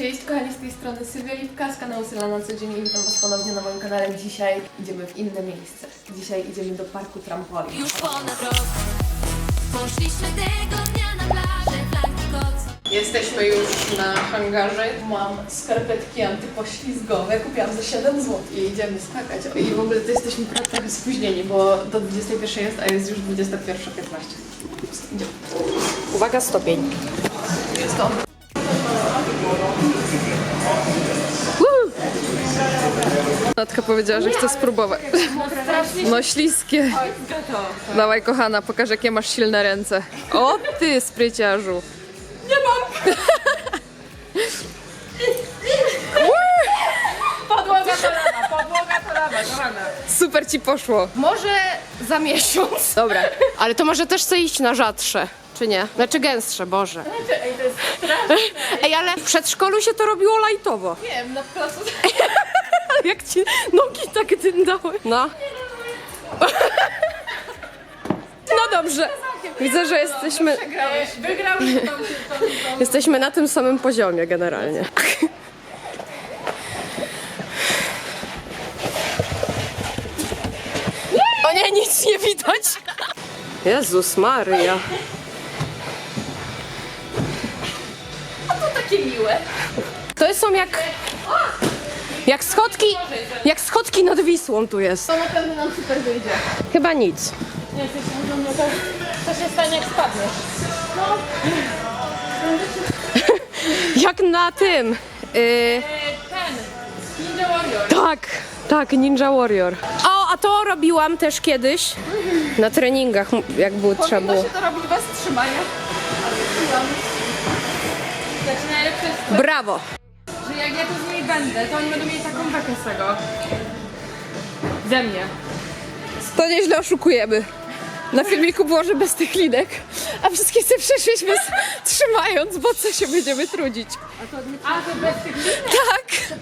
Cześć kochani, z tej strony Sylwia Lipka z kanału Syla na co dzień i witam was ponownie na moim kanale. Dzisiaj idziemy w inne miejsce. Dzisiaj idziemy do parku trampolin. Już ponad rok Poszliśmy tego dnia na plażę koc Jesteśmy już na hangarze. Mam skarpetki antypoślizgowe, kupiłam za 7 zł i idziemy skakać. I w ogóle to jesteśmy trochę- trochę spóźnieni, bo do 21 jest, a jest już 21.15. Idziemy. Uwaga, stopień. Stąd. Natka powiedziała, że chce spróbować. No śliskie. Dawaj kochana, pokaż jakie masz silne ręce. O ty spryciarzu. Podłoga to lawa, podłoga to kochana. Super ci poszło. Może za miesiąc. Dobra. Ale to może też chce iść na rzadsze, czy nie? Znaczy gęstsze, Boże. Ej, to jest straszne. Ej, ale w przedszkolu się to robiło lajtowo. Nie wiem, na placu Jak ci nogi tak dyndały. No. No dobrze. Widzę, że jesteśmy, tą. jesteśmy na tym samym poziomie generalnie. O nie, nic nie widać. Jezus Maryja. To takie miłe. To są jak... Jak schodki, jak schodki nad Wisłą tu jest. To na pewno nam super wyjdzie. Chyba nic. Nie, jesteś mówią, to, co się stanie jak spadniesz? Jak na tym. E, ten, Ninja Warrior. tak, tak, Ninja Warrior. O, a to robiłam też kiedyś na treningach, jak było trzeba Powinno było. się to robić bez trzymania. Najlepsze jest to, Brawo. Jak ja tu z nimi będę, to oni będą mieli taką bekę z tego. Ze mnie. To nieźle oszukujemy. Na filmiku było, że bez tych linek, a wszystkie sobie przeszliśmy z, trzymając, bo co się będziemy trudzić. A, to bez tych linek? Tak.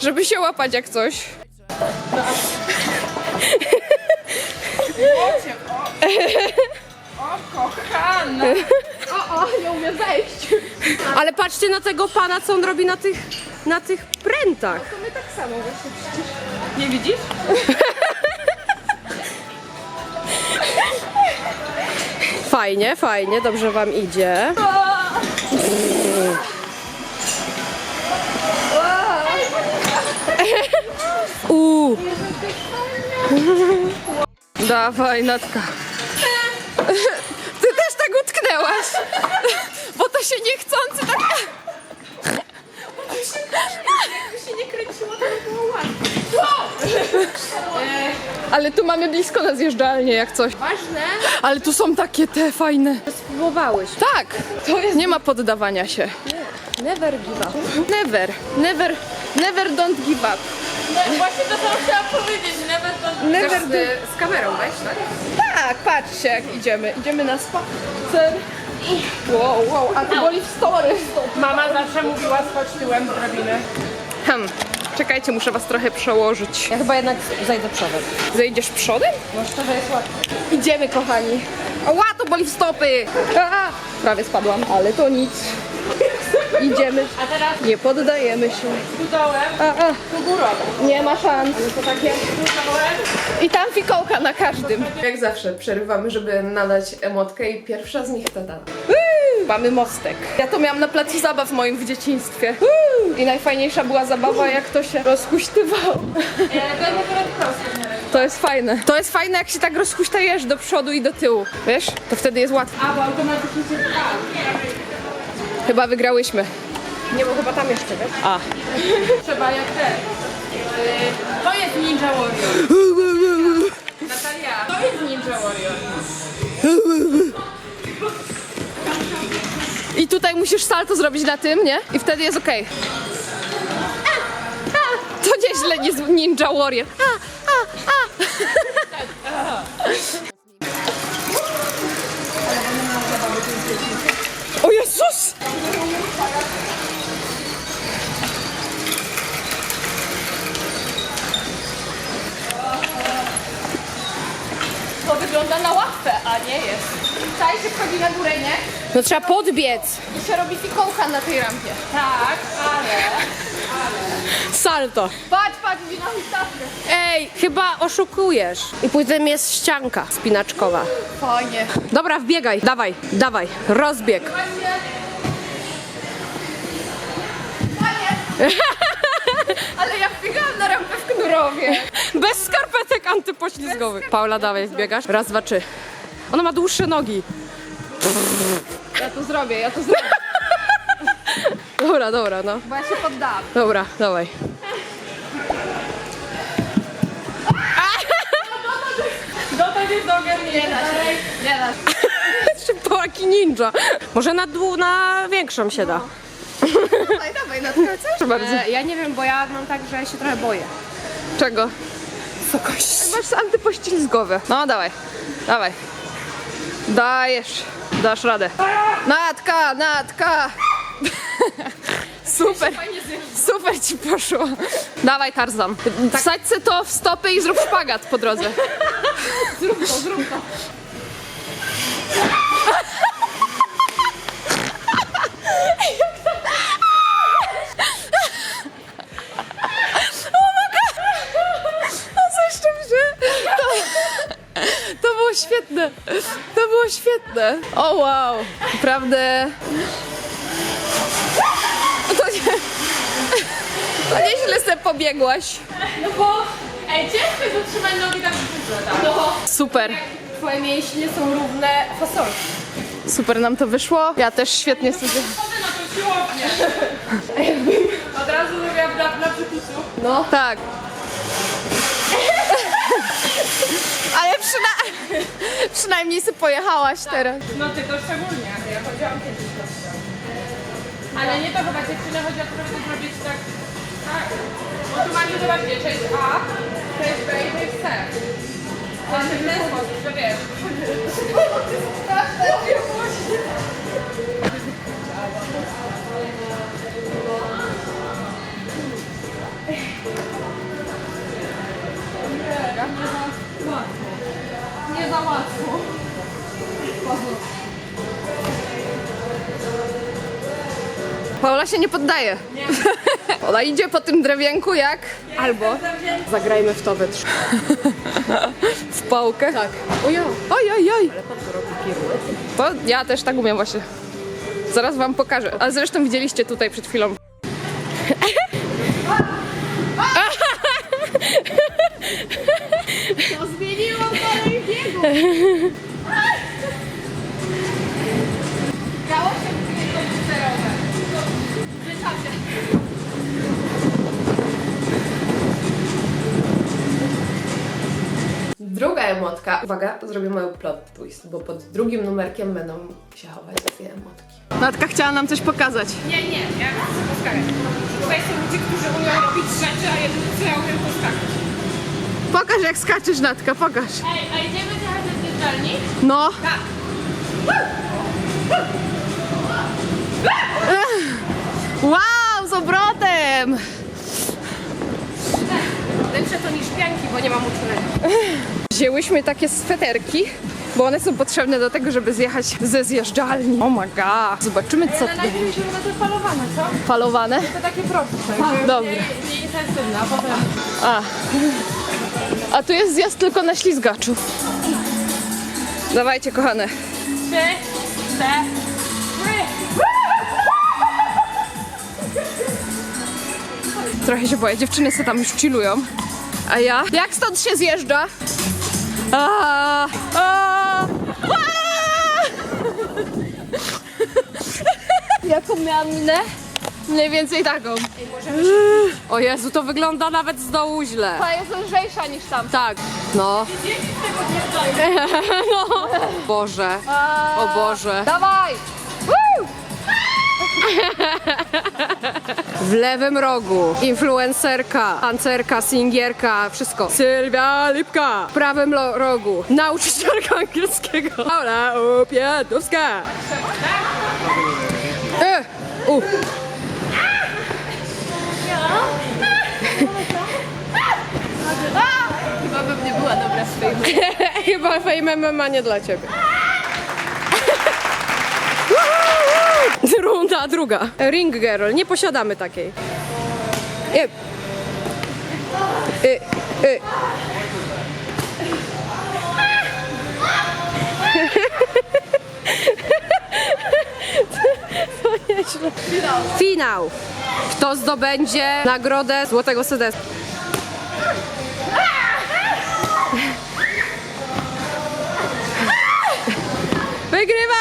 Żeby się łapać jak coś. O, kochana. Ale patrzcie na tego pana, co on robi na tych, na tych prętach. Nie widzisz? Fajnie, fajnie, dobrze wam idzie. Uuu, Dawaj, Natka. Ale tu mamy blisko na zjeżdżalnię jak coś. Ważne. Ale tu są takie te fajne. spróbowałeś. Tak, to jest... nie ma poddawania się. Never give up. Never, never, never don't give up. No, właśnie to samo chciałam powiedzieć, nawet to... Never do... z kamerą weź, tak? Tak, patrzcie jak idziemy. Idziemy na spacer. Wow, wow, a to boli w story. Mama zawsze mówiła, schodź tyłem z drabiny. Hmm, czekajcie, muszę was trochę przełożyć. Ja chyba jednak zajdę przodem. Zejdziesz przodem? No szczerze jest łatwo. Idziemy, kochani. Ła, to boli w stopy. A, prawie spadłam, ale to nic. Idziemy. A teraz Nie poddajemy się. tu dołem, A, a, tu górą. nie ma szans. To takie tu dołem. I tam fikołka na każdym. Jak zawsze przerywamy, żeby nadać emotkę i pierwsza z nich to dana. Mamy mostek. Ja to miałam na placu zabaw moim w dzieciństwie. Uuu. I najfajniejsza była zabawa, jak to się rozhuśtywało. To jest fajne. To jest fajne, jak się tak rozhuśtajesz do przodu i do tyłu. Wiesz? To wtedy jest łatwo. A, bo automatycznie się pcha. Chyba wygrałyśmy. Nie, bo chyba tam jeszcze, wiesz? A. Trzeba jak te. Y, To jest Ninja Warrior. Natalia, to jest Ninja Warrior. I tutaj musisz salto zrobić na tym, nie? I wtedy jest okej. To nieźle, nie Ninja Warrior. A. O Jezus! To wygląda na łatwe, a nie jest. Tutaj się wchodzi na górę, nie? No trzeba podbiec. I się robi fikołka na tej rampie. Tak. salto. Patrz, patrz, widzę stawkę. Ej, chyba oszukujesz. I potem jest ścianka spinaczkowa. Fajnie. Dobra, wbiegaj. Dawaj, dawaj. Rozbieg. Ale ja wbiegałam na rampę w Knurowie. Bez skarpetek antypoślizgowych. Paula, dawaj, wbiegasz. Raz, dwa, trzy. Ona ma dłuższe nogi. Ja to zrobię, ja to zrobię, Dobra, dobra, no. bo ja się poddałam. Dobra, dawaj. Dotąd jest do ogarnięcia. Nie da się. Szybkołaki ninja. Może na dół, na większą się da. Dawaj, dawaj, na tyle, co? Proszę bardzo. E, ja nie wiem, bo ja mam tak, że się trochę boję. Czego? Wysokości. Masz antypoślizgowe. No, dawaj, dawaj. Dajesz, dasz radę. Natka, Natka! Super, super ci poszło. Dawaj Tarzan. Wsadź se to w stopy i zrób szpagat po drodze. Jeszcze mnie. To, to było świetne. To było świetne. O wow. Naprawdę. To nie. To nieźle sobie pobiegłaś. No bo, ej, ciężko jest utrzymać nogi tak w tak? No. Super. Twoje mięśnie są równe fasolki. Super nam to wyszło. Ja też świetnie sobie. Chodzę na tą siłownię. Od razu zrobiłam dla, dla przepisu. No tak. Przyna... przynajmniej sobie pojechałaś teraz. No ty to szczególnie, ja chodziłam kiedyś na to. Ale nie to chyba dziewczyny chodzi o to, żeby zrobić tak, tak. Bo tu macie, zobaczcie, część A, część B i część C. To się w ten sposób, że wiesz. Nie za łatwo. Paula się nie poddaje. Ona idzie po tym drewienku jak? Albo Zagrajmy w to we trzy. w pałkę. Tak. Ojoj, ojoj, oj. To ja też tak umiem właśnie. Zaraz wam pokażę. A zresztą widzieliście tutaj przed chwilą. Druga emotka. Uwaga, zrobię mały plot twist, bo pod drugim numerkiem będą się chować dwie emotki. Natka chciała nam coś pokazać. Nie, nie, ja chcę poskakać. Tutaj są ludzie, którzy umieją robić rzeczy, a jedyny co ja umiem poskakać. Pokaż jak skaczesz, Natka, pokaż. Ej, a idziemy zjeżdżalni? No. Tak. Wow, z obrotem! Lepsze to niż pianki, bo nie mam uczulenia. Wzięłyśmy takie sweterki, bo one są potrzebne do tego, żeby zjechać ze zjeżdżalni. Oh my god. Zobaczymy co Ale tu najpierw idziemy na te falowane, co? falowane. To takie proste. Dobra. Mniej, mniej intensywne, a potem... A. A tu jest zjazd tylko na ślizgaczu. Dawajcie, kochane. Trzy, cztery. Trochę się boję, dziewczyny se tam już chillują. A ja? Jak stąd się zjeżdża? A. Jaką miałam minę? Mniej więcej taką. O Jezu, to wygląda nawet z dołu źle. Ta jest lżejsza niż tam. Tak, no. no. Boże, o Boże. Dawaj! W lewym rogu influencerka, tancerka, singierka, wszystko. Sylwia Lipka. W prawym lo- rogu nauczycielka angielskiego. Paula Upiatowska. E, u. Chyba bym nie była dobra w tej Chyba Fame MMA nie dla ciebie. Runda druga. Ring girl, nie posiadamy takiej. Nie. Y, y. Nieźle. Finał. Kto zdobędzie nagrodę Złotego Sedesu? Wygrywa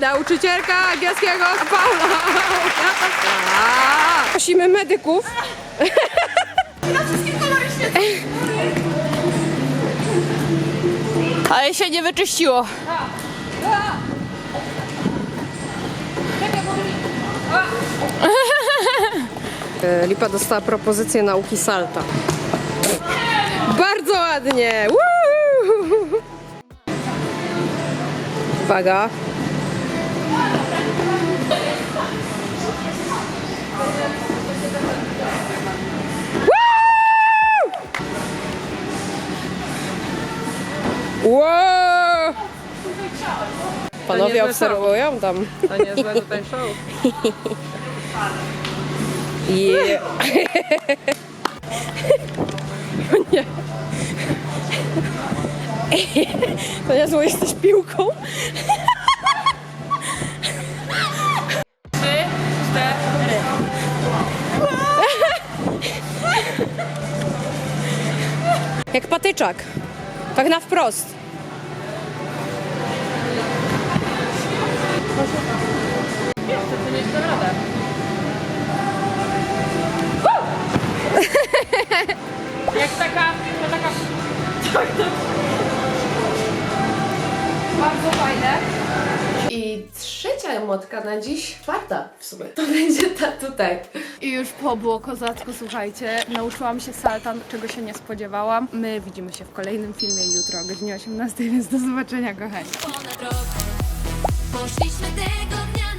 nauczycielka angielskiego Paula. Prosimy medyków. Ale się nie wyczyściło. Lipa dostała propozycję nauki salta. Bardzo ładnie! Uwaga. Wow! Panowie obserwują tam. To niezłe tutaj show. Yeah. Nie. To jesteś piłką. Trzy, cztery. Jak patyczak. Tak na wprost. Jak taka, to taka... Bardzo fajne. I trzecia emotka na dziś, czwarta w sumie, to będzie ta tutaj. I już po było kozacku, słuchajcie, nauczyłam się saltan, czego się nie spodziewałam. My widzimy się w kolejnym filmie jutro o godzinie 18, więc do zobaczenia kochani. Poszliśmy tego dnia